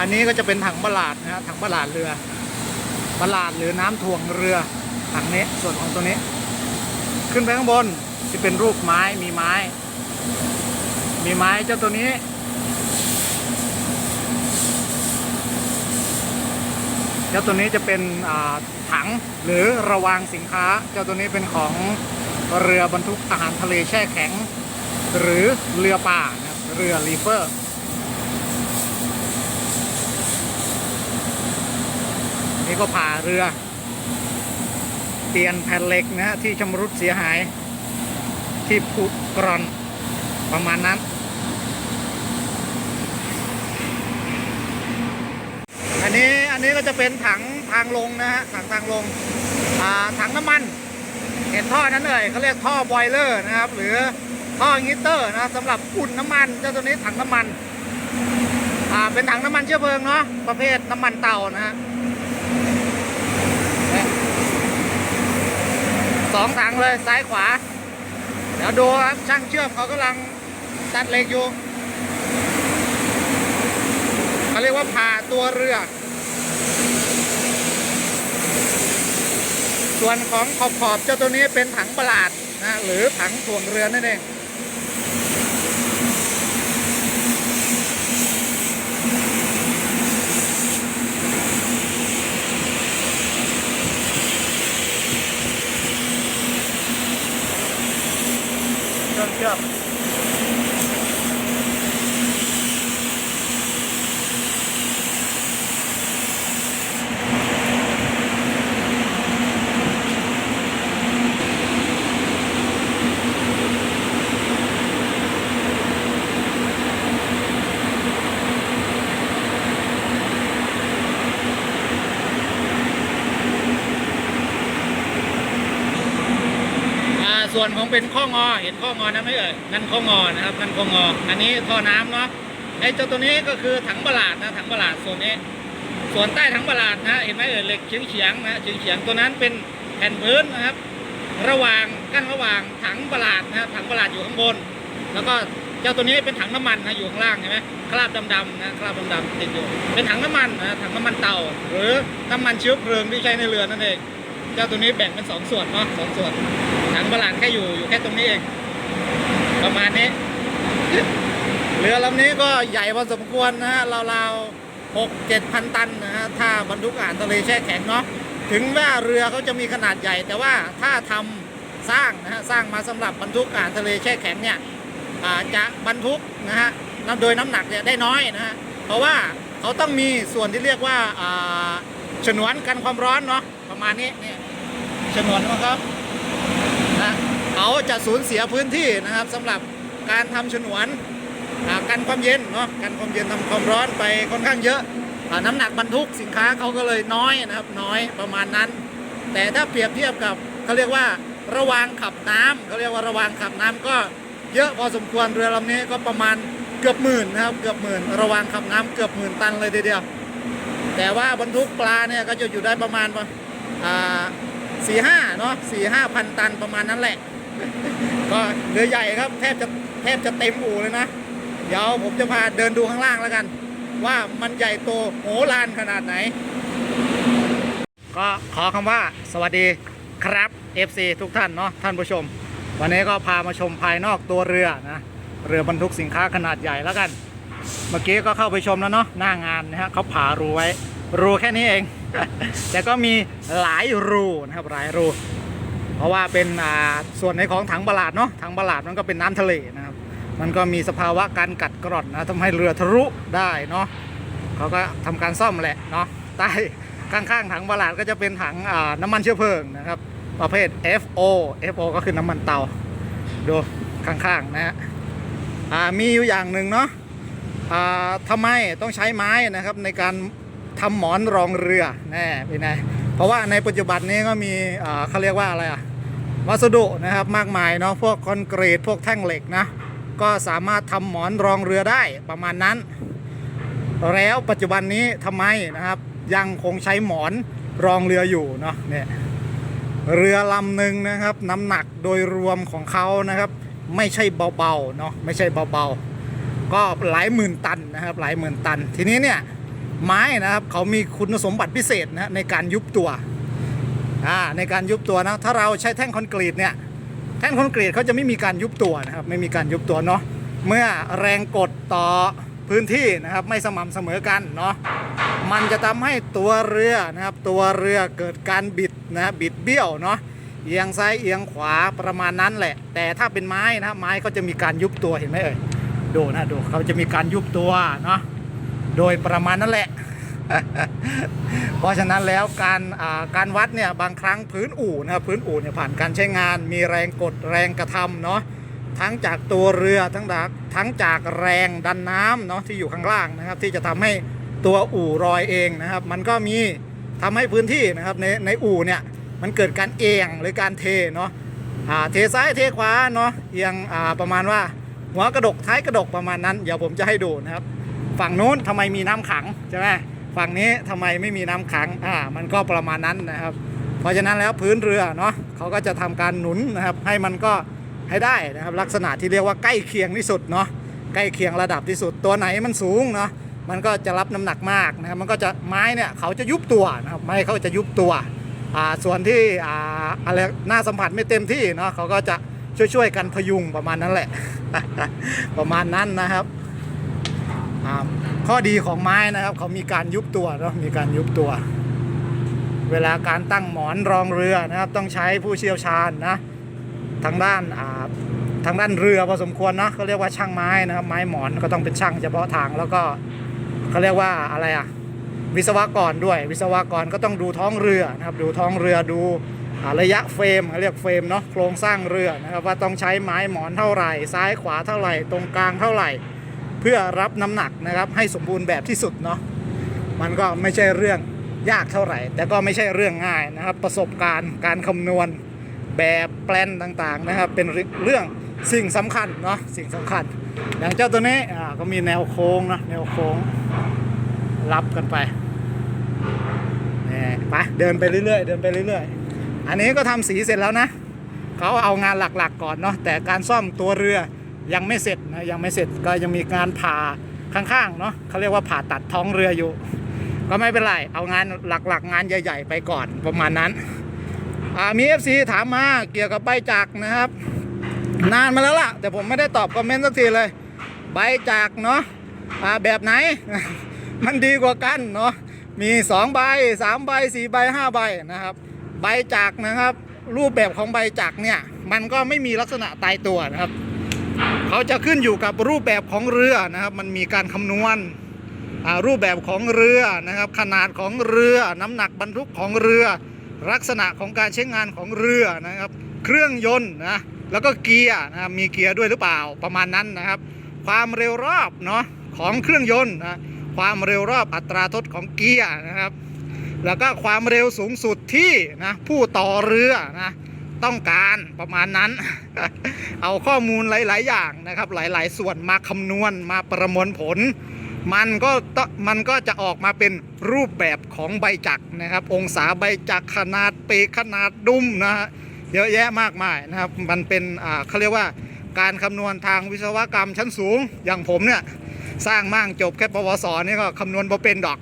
อันนี้ก็จะเป็นถังบลาดนะฮะถังบลาดเรือบลาดหรือน้ำถ่วงเรือถังนี้ส่วนของตัวนี้ ขึ้นไปข้างบนจะเป็นรูปไม้มีไม้ มีไม้เจ้าตัวนี้ เจ้าตัวนี้จะเป็นอ่าถังหรือระวางสินค้า เจ้าตัวนี้เป็นของเรือบรรทุกอาหารทะเลแช่แข็ง หรือเรือป่านะครับเรือรีเฟอร์ นี่ก็ผ่าเรือ เปลี่ยนแผ่นเหล็กนะฮะที่ชำรุดเสียหาย ที่ผุกร่อนประมาณนั้น อันนี้อันนี้ก็จะเป็นถังทางลงนะฮะถังทางลงถังน้ำมัน เห็นท่อนั้นเลยเขาเรียกท่อบอยเลอร์นะครับ หรือท่องิตเตอร์นะสำหรับอุ่นน้ำมันเจ้าตัวนี้ถังน้ำมัน อ่าเป็นถังน้ำมันเชื้อเพลิงเนาะประเภทน้ำมันเตานะฮะเนี่ย สองถังเลยซ้ายขวา เดี๋ยวดูครับช่างเชื่อมเขากำลังตัดเหล็กอยู่เขาเรียกว่าผ่าตัวเรือ ส่วนของขอบขอบๆเจ้าตัวนี้เป็นถังประหลาดนะหรือถังถ่วงเรือนั่นเอง เครื่องเชื่อมอ่าส่วน ของเป็นข้องอ เห็นข้องอนะไหม่เอ่ยนั่นข้องอนะครับนั่นข้องอ อันนี้ท่อน้ำเนาะไอ้เจ้าตัวนี้ก็คือถังประหลาดนะถังประหลาดส่วนนี้ ส่วนใต้ถังประหลาดนะเห็นไหมเอ่ยเหล็กเฉียงเฉียงนะเฉียงเฉียงตัวนั้นเป็นแผ่นพื้นนะครับ ระหว่างกั้นระหว่างถังประหลาดนะครับถังประหลาดอยู่ข้างบน แล้วก็เจ้าตัวนี้เป็นถังน้ำมันนะอยู่ข้างล่างเห็นไหมคราบดำๆนะคราบดำๆติดอยู่เป็นถังน้ำมันนะถังน้ำมันเตาหรือน้ำมันเชื้อเพลิงที่ใช้ในเรือนั่นเอง เจ้าตัวนี้แบ่งเป็นสองส่วนเนาะสองส่วนถังประหลาดแค่อยู่อยู่แค่ตรงนี้เอง ประมาณนี้ เรือลำนี้ก็ใหญ่พอสมควรนะฮะราวๆหกเจ็ดพันตันนะฮะถ้าบรรทุกอาหารทะเลแช่แข็งเนาะถึงว่าเรือเขาจะมีขนาดใหญ่ แต่ว่าถ้าทำสร้างนะฮะสร้างมาสำหรับบรรทุกอาหารทะเลแช่แข็งเนี่ยอ่าจะบรรทุกนะฮะน้ำโดยน้ำหนักเนี่ยได้น้อยนะฮะเพราะว่าเขาต้องมีส่วนที่เรียกว่าอ่าฉนวนกันความร้อนเนาะ ประมาณนี้เนี่ยฉนวนนะครับนะเขาจะสูญเสียพื้นที่นะครับสำหรับการทำฉนวนอ่ากันความเย็นเนาะกันความเย็นทำความร้อนไปค่อนข้างเยอะน้ำหนักบรรทุกสินค้าเขาก็เลยน้อยนะครับ น้อยประมาณนั้น แต่ถ้าเปรียบเทียบกับเขาเรียกว่าระวางขับน้ำเขาเรียกว่าระวางขับน้ำก็เยอะพอสมควรเรือลำนี้ก็ประมาณเกือบหมื่นนะครับเกือบหมื่นระวางขับน้ำเกือบหมื่นตันเลยทีเดียว แต่ว่าบรรทุกปลาเนี่ยก็จะอยู่ได้ประมาณ สี่ห้าเนาะสี่ห้าพันตันประมาณนั้นแหละ ก็เรือใหญ่ครับ แทบจะแทบจะเต็มอู่เลยนะ เดี๋ยวผมจะพาเดินดูข้างล่างแล้วกัน ว่ามันใหญ่โตโหฬารขนาดไหน ก็ขอคำว่าสวัสดีครับ FC ทุกท่านเนาะท่านผู้ชม วันนี้ก็พามาชมภายนอกตัวเรือนะ เรือบรรทุกสินค้าขนาดใหญ่แล้วกัน เมื่อกี้ก็เข้าไปชมแล้วเนาะหน้างานนะฮะเขาผ่ารูไว้รูแค่นี้เอง แต่ก็มีหลายรูนะครับหลายรู เพราะว่าเป็นส่วนในของถังบลาดเนาะถังบลาดมันก็เป็นน้ำทะเลนะครับ มันก็มีสภาวะการกัดกร่อนนะทำให้เรือทะลุได้เนาะเขาก็ทำการซ่อมแหละเนาะใต้ข้างๆถังบลาดก็จะเป็นถังน้ำมันเชื้อเพลิงนะครับ ประเภท FO FO ก็คือน้ำมันเตาดูข้างๆนะฮะมีอยู่อย่างหนึ่งเนาะทำไมต้องใช้ไม้นะครับในการ ทำหมอนรองเรือแน่เป็นไงเพราะว่าในปัจจุบันนี้ก็มีเขาเรียกว่าอะไรอะวัสดุนะครับมากมายเนาะพวกคอนกรีตพวกแท่งเหล็กนะก็สามารถทำหมอนรองเรือได้ประมาณนั้น แล้วปัจจุบันนี้ทำไมนะครับ ยังคงใช้หมอนรองเรืออยู่เนาะเนี่ยเรือลำหนึ่งนะครับน้ำหนักโดยรวมของเขานะครับ ไม่ใช่เบาๆเนาะไม่ใช่เบาๆก็หลายหมื่นตันนะครับหลายหมื่นตันทีนี้เนี่ย ไม้นะครับเขามีคุณสมบัติพิเศษนะในการยุบตัวอ่าในการยุบตัวนะถ้าเราใช้แท่งคอนกรีตเนี่ยแท่งคอนกรีตเขาจะไม่มีการยุบตัวนะครับไม่มีการยุบตัวเนาะเมื่อแรงกดต่อพื้นที่นะครับไม่สม่ำเสมอกันเนาะมันจะทำให้ตัวเรือนะครับตัวเรือเกิดการบิดนะบิดเบี้ยวเนาะเอียงซ้ายเอียงขวาประมาณนั้นแหละ แต่ถ้าเป็นไม้นะไม้ก็จะมีการยุบตัวเห็นไหมเอ่ยดูนะดูเขาจะมีการยุบตัวเนาะ โดยประมาณนั่นแหละ เพราะฉะนั้นแล้วการการวัดเนี่ยบางครั้งพื้นอู่นะครับพื้นอู่เนี่ยผ่านการใช้งาน มีแรงกดแรงกระทำเนาะทั้งจากตัวเรือทั้งจากทั้งจากแรงดันน้ำเนาะที่อยู่ข้างล่างนะครับ ที่จะทำให้ตัวอู่รอยเองนะครับ มันก็มีทำให้พื้นที่นะครับในในอู่เนี่ยมันเกิดการเอียงหรือการเทเนาะเทซ้ายเทขวาเนาะเอียงประมาณว่าหัวกระดกท้ายกระดกประมาณนั้น เดี๋ยวผมจะให้ดูนะครับ ฝั่งนู้นทำไมมีน้ำขังใช่ไหมฝั่งนี้ทำไมไม่มีน้ำขังอ่ามันก็ประมาณนั้นนะครับ เพราะฉะนั้นแล้วพื้นเรือเนาะเขาก็จะทำการหนุนนะครับ ให้มันก็ให้ได้นะครับ ลักษณะที่เรียกว่าใกล้เคียงที่สุดเนาะใกล้เคียงระดับที่สุดตัวไหนมันสูงเนาะมันก็จะรับน้ำหนักมากนะครับมันก็จะไม้เนี่ยเขาจะยุบตัวนะครับไม้เขาจะยุบตัวอ่าส่วนที่อ่าอะไรหน้าสัมผัสไม่เต็มที่เนาะเขาก็จะช่วยๆกันพยุงประมาณนั้นแหละ ประมาณนั้นนะครับ อ่าข้อดีของไม้นะครับ เขามีการยุบตัวเนาะมีการยุบตัว เวลาการตั้งหมอนรองเรือนะครับ ต้องใช้ผู้เชี่ยวชาญนะทางด้านอ่าทางด้านเรือพอสมควรเนาะเขาเรียกว่าช่างไม้นะครับ ไม้หมอนก็ต้องเป็นช่างเฉพาะทางแล้วก็เขาเรียกว่าอะไรอะวิศวกรด้วย วิศวกรก็ต้องดูท้องเรือนะครับ ดูท้องเรือดูระยะเฟรมเขาเรียกเฟรมเนาะโครงสร้างเรือนะครับว่าต้องใช้ไม้หมอนเท่าไหร่ ซ้ายขวาเท่าไหร่ ตรงกลางเท่าไหร่ เพื่อรับน้ำหนักนะครับให้สมบูรณ์แบบที่สุดเนาะมันก็ไม่ใช่เรื่องยากเท่าไหร่ แต่ก็ไม่ใช่เรื่องง่ายนะครับ ประสบการณ์การคำนวณแบบแปลนต่างๆนะครับ เป็นเรื่องสิ่งสำคัญเนาะสิ่งสำคัญ อย่างเจ้าตัวนี้ก็มีแนวโค้งนะแนวโค้งรับกันไปนี่ไปเดินไปเรื่อยๆ เดินไปเรื่อยๆ อันนี้ก็ทำสีเสร็จแล้วนะเขาเอางานหลักๆก่อนเนาะแต่การซ่อมตัวเรือ ยังไม่เสร็จนะยังไม่เสร็จก็ยังมีงานผ่าข้างๆเนาะเขาเรียกว่าผ่าตัดท้องเรืออยู่ ก็ไม่เป็นไร เอางานหลักๆ งานใหญ่ ๆ ไปก่อนประมาณนั้นอ่ามี FC ถามมาเกี่ยวกับใบจักนะครับ นานมาแล้วล่ะ แต่ผมไม่ได้ตอบคอมเมนต์สักทีเลย ใบจักเนาะแบบไหน มันดีกว่ากันเนาะมี2ใบ3ใบ4ใบ5ใบนะครับ ใบจักนะครับ รูปแบบของใบจักเนี่ย มันก็ไม่มีลักษณะตายตัวนะครับ เขาจะขึ้นอยู่กับรูปแบบของเรือนะครับ มันมีการคำนวณรูปแบบของเรือนะครับ ขนาดของเรือน้ำหนักบรรทุกของเรือ ลักษณะของการใช้งานของเรือนะครับ เครื่องยนต์นะแล้วก็เกียร์นะมีเกียร์ด้วยหรือเปล่าประมาณนั้นนะครับ ความเร็วรอบเนาะของเครื่องยนต์นะความเร็วรอบอัตราทดของเกียร์นะครับ แล้วก็ความเร็วสูงสุดที่นะผู้ต่อเรือนะ ต้องการประมาณนั้น เอาข้อมูลหลาย ๆ อย่างนะครับ หลาย ๆ ส่วนมาคำนวณมาประมวลผล มันก็ตมันก็จะออกมาเป็นรูปแบบของใบจักรนะครับ องศาใบจักรขนาดปีขนาดดุ้มนะฮะเยอะแยะมากมายนะครับ มันเป็นอ่าเขาเรียกว่าการคำนวณทางวิศวกรรมชั้นสูงอย่างผมเนี่ย สร้างมั่งจบแค่ปวสนี่ก็คำนวณบ่เป็นดอก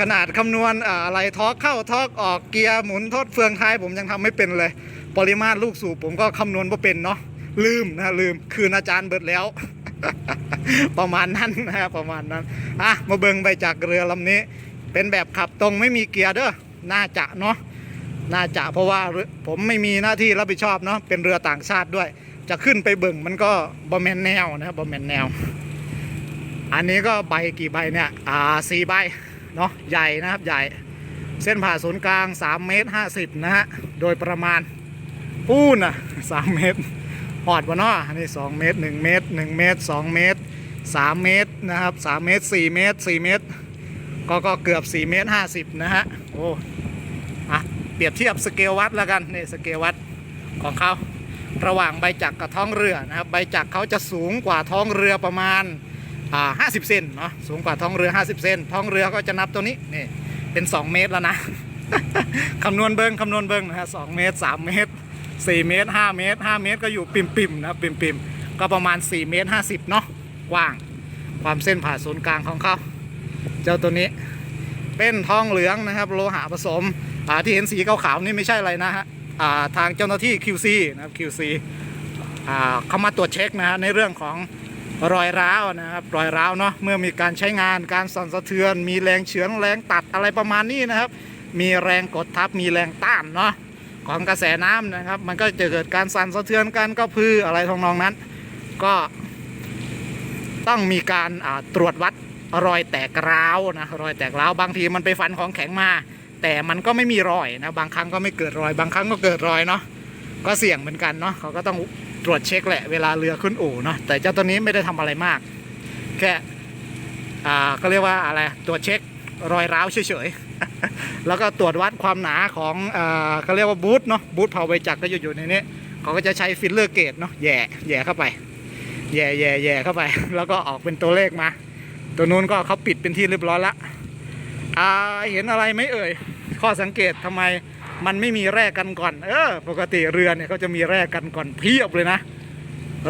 ขนาดคำนวณอะไรทอกเข้าทอกออกเกียร์หมุนทดเฟืองท้ายผมยังทำไม่เป็นเลย ปริมาตรลูกสูบผมก็คำนวณบ่าเป็นเนาะลืมนะลืมคืนอาจารย์เบิดแล้ว ประมาณนั้นนะครับประมาณนั้นอะมาเบิงไปจากเรือลำนี้ เป็นแบบขับตรงไม่มีเกียร์เด้อน่าจะเนาะน่าจะเพราะว่าผมไม่มีหน้าที่รับผิดชอบเนาะเป็นเรือต่างชาติด้วย จะขึ้นไปเบิ่งมันก็บอมแมนแนวนะบบอมแมนแนว อันนี้ก็ใบกี่ใบเนี่ย อ่าสี่ใบ เนาะใหญ่นะครับใหญ่เส้นผ่าศูนย์กลาง3เมตร50นะฮะโดยประมาณปูนอะ3เมตรหอดวะเนาะอันนี้2เมตร1เมตร1เมตร2เมตร3เมตรนะครับ3เมตร4เมตร4เมตรก็ก็เกือบ4เมตร50นะฮะโอ้อะเปรียบเทียบสเกลวัดแล้วกันนี่สเกลวัดของเขาระหว่างใบจักรกับท้องเรือนะครับใบจักรเขาจะสูงกว่าท้องเรือประมาณ อ่า50 เซนเนาะสูงกว่าท้องเรือ 50 เซนท้องเรือก็จะนับตัวนี้นี่เป็น 2 เมตรแล้วนะ คำนวณเบิงคำนวณเบิงนะฮะสเมตร 3 เมตร 4 เมตร 5 เมตร 5 เมตรก็อยู่ปิ่มปิมๆนะปิ่มปิมๆก็ประมาณ 4 เมตร 50 เนาะกว้าง ความเส้นผ่าศูนย์กลางของเขาเจ้าตัวนี้เป็นทองเหลืองนะครับโลหะผสมอ่าที่เห็นสีขาวๆนี่ไม่ใช่อะไรนะฮะอ่าทางเจ้าหน้าที่ QC นะครับ QC อ่าเขามาตรวจเช็คนะฮะในเรื่องของ รอยร้าวนะครับรอยร้าวเนาะเมื่อมีการใช้งานการสั่นสะเทือน มีแรงเฉือนแรงตัดอะไรประมาณนี้นะครับ มีแรงกดทับมีแรงต้านเนาะของกระแสน้ำนะครับ มันก็จะเกิดการสั่นสะเทือนการกระพืออะไรทำนองนั้น ก็ต้องมีการตรวจวัดรอยแตกร้าวนะรอยแตกร้าวบางทีมันไปฟันของแข็งมา แต่มันก็ไม่มีรอยนะบางครั้งก็ไม่เกิดรอย บางครั้งก็เกิดรอยเนาะก็เสี่ยงเหมือนกันเนาะเขาก็ต้อง รวจเช็คแหละเวลาเรือขึ้นอู่เนาะแต่เจ้าตัวนี้ไม่ได้ทำอะไรมาก แค่อ่าก็เรียกว่าอะไรตรวจเช็ครอยร้าวเฉยๆ แล้วก็ตรวจวัดความหนาของอ่าเขาเรียกว่าบูทเนาะบูทเผาใบจักรก็อยู่อยู่ในนี้เขาก็จะใช้ฟิลเลอร์เกตเนาะแย่แย่เข้าไปแย่แย่แย่เข้าไป แล้วก็ออกเป็นตัวเลขมา ตัวนู้นก็เขาปิดเป็นที่เรียบร้อยละอ่าเห็นอะไรไหมเอ่ยข้อสังเกตทำไม มันไม่มีแร่กันก่อน เออ ปกติเรือเนี่ยเขาจะมีแร่กันก่อนเพียบเลยนะ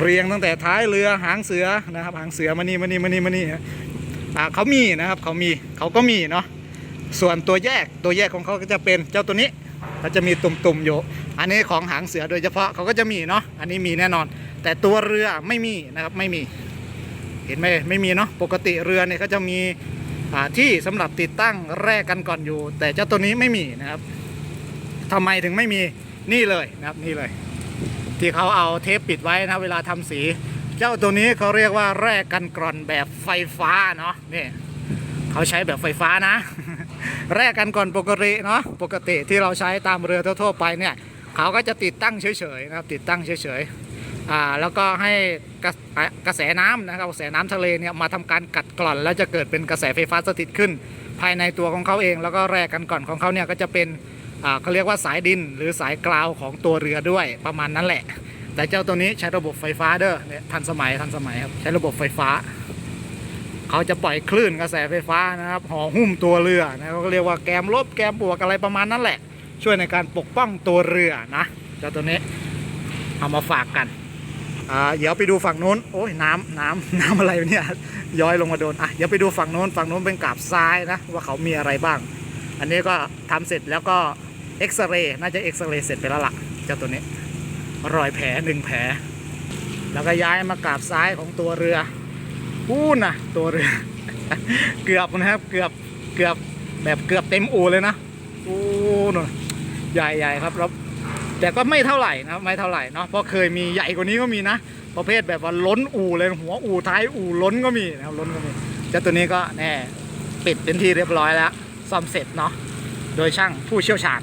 เรียงตั้งแต่ท้ายเรือหางเสือนะครับ หางเสือมานี่มานี่มานี่มานี่อ่าเขามีนะครับเขามีเขาก็มีเนาะส่วนตัวแยกตัวแยกของเขาก็จะเป็นเจ้าตัวนี้เขาจะมีตุ่มๆอยู่ อันนี้ของหางเสือโดยเฉพาะเขาก็จะมีเนาะอันนี้มีแน่นอน แต่ตัวเรือไม่มีนะครับไม่มีเห็นไหมไม่มีเนาะปกติเรือเนี่ยเขาจะมีที่สำหรับติดตั้งแร่กันก่อนอยู่ แต่เจ้าตัวนี้ไม่มีนะครับ ทำไมถึงไม่มีนี่เลยนะครับนี่เลย ที่เขาเอาเทปปิดไว้นะเวลาทำสี เจ้าตัวนี้เขาเรียกว่าแร่กันกร่อนแบบไฟฟ้าเนาะนี่เขาใช้แบบไฟฟ้านะ แร่กันก่อนปกติเนาะปกติที่เราใช้ตามเรือทั่วๆไปเนี่ยเขาก็จะติดตั้งเฉยๆนะครับติดตั้งเฉยๆอ่าแล้วก็ให้กระกระแสน้ำนะครับกระแสน้ำทะเลเนี่ยมาทำการกัดกร่อน แล้วจะเกิดเป็นกระแสไฟฟ้าสถิตขึ้น ภายในตัวของเขาเอง แล้วก็แร่กันก่อนของเขาเนี่ยก็จะเป็น เขาเรียกว่าสายดินหรือสายกราวของตัวเรือด้วยประมาณนั้นแหละ แต่เจ้าตัวนี้ใช้ระบบไฟฟ้าเด้อเนี่ยทันสมัยทันสมัยครับใช้ระบบไฟฟ้า เขาจะปล่อยคลื่นกระแสไฟฟ้านะครับห่อหุ้มตัวเรือนะเขาเรียกว่าแกมลบแกมบวกอะไรประมาณนั้นแหละ ช่วยในการปกป้องตัวเรือนะเจ้าตัวนี้เอามาฝากกันอ่าเดี๋ยวไปดูฝั่งนู้น โอ้ยน้ำน้ำน้ำอะไรเนี่ย ย้อยลงมาโดน อะ เดี๋ยวไปดูฝั่งนู้น ฝั่งนู้นเป็นกราบทรายนะ ว่าเขามีอะไรบ้าง อันนี้ก็ทำเสร็จแล้วก็ เอ็กซเรย์น่าจะเอ็กซเรย์เสร็จไปแล้วล่ะเจ้าตัวนี้รอยแผลหนึ่งแผล แล้วก็ย้ายมากราบซ้ายของตัวเรือพูนนะตัวเรือ เกือบนะครับเกือบเกือบแบบเกือบเต็มอู่เลยนะอู้นใหญ่ใหญ่ครับแล้วแต่ก็ไม่เท่าไหร่นะไม่เท่าไหร่เนาะเพราะเคยมีใหญ่กว่านี้ก็มีนะ ประเภทแบบว่าล้นอู่เลยหัวอู่ท้ายอู่ล้นก็มีนะครับล้นก็มีเจ้าตัวนี้ก็แน่ปิดเป็นที่เรียบร้อยแล้วซ่อมเสร็จเนาะโดยช่างผู้เชี่ยวชาญ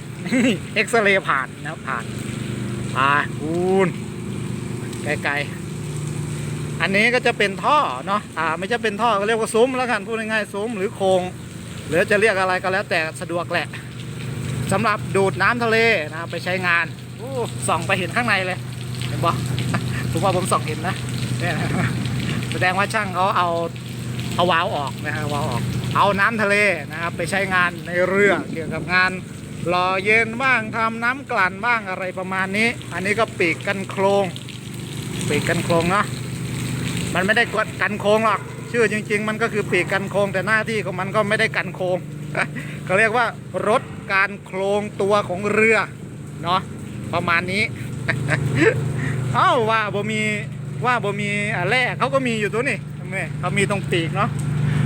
เอ็กซเรย์ผ่านนะครับผ่านไปคูณไกลๆ อันนี้ก็จะเป็นท่อเนาะอ่าไม่จะเป็นท่อก็เรียกว่าซุ้มแล้วกันพูดง่ายๆซุ้มหรือโครงหรือจะเรียกอะไรก็แล้วแต่สะดวกแหละสำหรับดูดน้ำทะเลนะครับไปใช้งานส่องไปเห็นข้างในเลยเห็นปะผมว่าผมส่องเห็นนะเนี่ยนะแสดงว่าช่างเขาเอาเอาวาล์วออกนะฮะวาล์วออก เอาน้ำทะเลนะครับไปใช้งานในเรือเกี่ยวกับงาน หล่อเย็นบ้างทำน้ำกลั่นบ้างอะไรประมาณนี้ อันนี้ก็ปีกกันโครงปีกกันโครงเนาะมันไม่ได้กดกันโค้งหรอก ชื่อจริง ๆ มันก็คือปีกกันโค้งแต่หน้าที่ของมันก็ไม่ได้กันโค้งเขาเรียกว่ารถการโครงตัวของเรือเนาะประมาณนี้เอ้าว่าบ่มีว่าบ่มีอะแร่เขาก็มีอยู่ตัวนี่เห็นไมเขามีตรงปีกเนาะ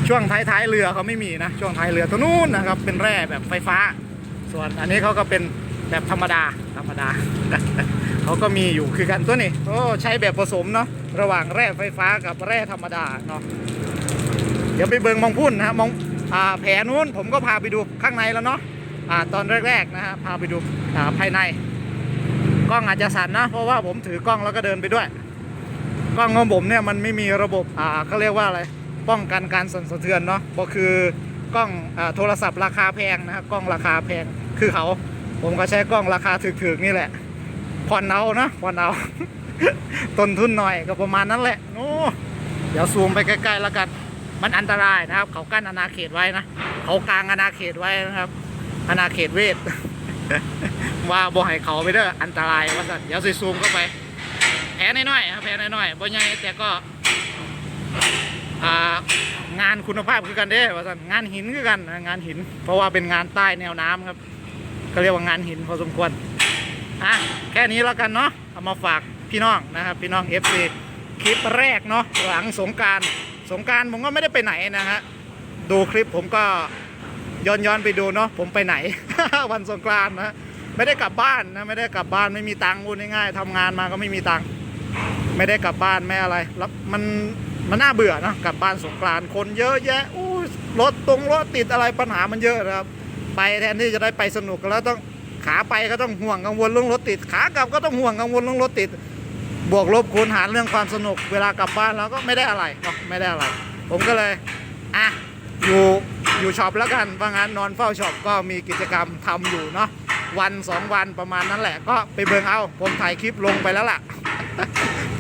ช่วงท้ายๆเรือเขาไม่มีนะช่วงท้ายเรือตัวนู้นนะครับเป็นแร่แบบไฟฟ้า ส่วนอันนี้เขาก็เป็นแบบธรรมดาธรรมดาเขาก็มีอยู่คือกันตัวนี้โอ้ใช้แบบผสมเนาะระหว่างแร่ไฟฟ้ากับแร่ธรรมดาเนาะเดี๋ยวไปเบิงมองพุ่นนะฮะมองอ่าแผลนู้นผมก็พาไปดูข้างในแล้วเนาะอ่าตอนแรกๆนะฮะพาไปดูอ่าภายใน กล้องอาจจะสั่นนะ เพราะว่าผมถือกล้องแล้วก็เดินไปด้วย กล้องของผมเนี่ยมันไม่มีระบบอ่าเขาเรียกว่าอะไรป้องกันการสั่นสะเทือนเนาะก็คือ กล้องอ่าโทรศัพท์ราคาแพงนะฮะกล้องราคาแพงคือเขา ผมก็ใช้กล้องราคาถึกๆนี่แหละผ่อนเอานะผ่อนเอาต้นทุนหน่อยก็ประมาณนั้นแหละโอ้เดี๋ยวซูมไปใกล้ๆแล้วกัน มันอันตรายนะครับ เขากั้นอาณาเขตไว้นะเขากลางอาณาเขตไว้นะครับอาณาเขตเวทว่าบ่ให้เขาไปเด้ออันตรายว่าสันเดี๋ยวซูมเข้าไปแผลน้อยๆครับแผลน้อยๆบ่ใหญ่แต่ก็อ่า งานคุณภาพคือกันเด้ว่าซั่นงานหินคือกันงานหิน เพราะว่าเป็นงานใต้แนวน้ำครับ ก็เรียกว่างานหินพอสมควรอะแค่นี้แล้วกันเนาะเอามาฝากพี่น้องนะครับพี่น้อง FC คลิปแรกเนาะหลังสงการสงการผมก็ไม่ได้ไปไหนนะฮะดูคลิปผมก็ย้อนย้อนไปดูเนาะผมไปไหน วันสงกรานนะไม่ได้กลับบ้านนะไม่ได้กลับบ้านไม่มีตังค์พูดง่ายๆทำงานมาก็ไม่มีตังค์ไม่ได้กลับบ้านไม่อะไรแล้วมัน มันน่าเบื่อนะกลับบ้านสงกรานคนเยอะแยะอู้รถตรงรถติดอะไรปัญหามันเยอะนะครับ ไปแทนที่จะได้ไปสนุกแล้วต้องขาไปก็ต้องห่วงกังวลเรื่องรถติด ขากลับก็ต้องห่วงกังวลเรื่องรถติด บวกลบคูณหารเรื่องความสนุก เวลากลับบ้านแล้วก็ไม่ได้อะไรเนาะไม่ได้อะไร ผมก็เลยอะอยู่อยู่ช็อปแล้วกันว่างั้นนอนเฝ้าช็อปก็มีกิจกรรมทำอยู่เนาะวันสองวันประมาณนั้นแหละก็ไปเบิงเอา ผมถ่ายคลิปลงไปแล้วล่ะ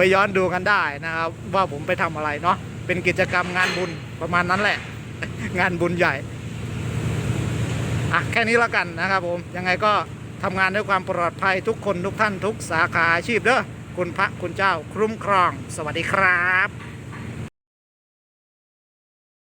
ไปย้อนดูกันได้นะครับ ว่าผมไปทำอะไรเนาะเป็นกิจกรรมงานบุญประมาณนั้นแหละ งานบุญใหญ่อะแค่นี้แล้วกันนะครับผมยังไงก็ทำงานด้วยความปลอดภัยทุกคนทุกท่านทุกสาขาอาชีพเด้อคุณพระคุณเจ้าคุ้มครอง สวัสดีครับ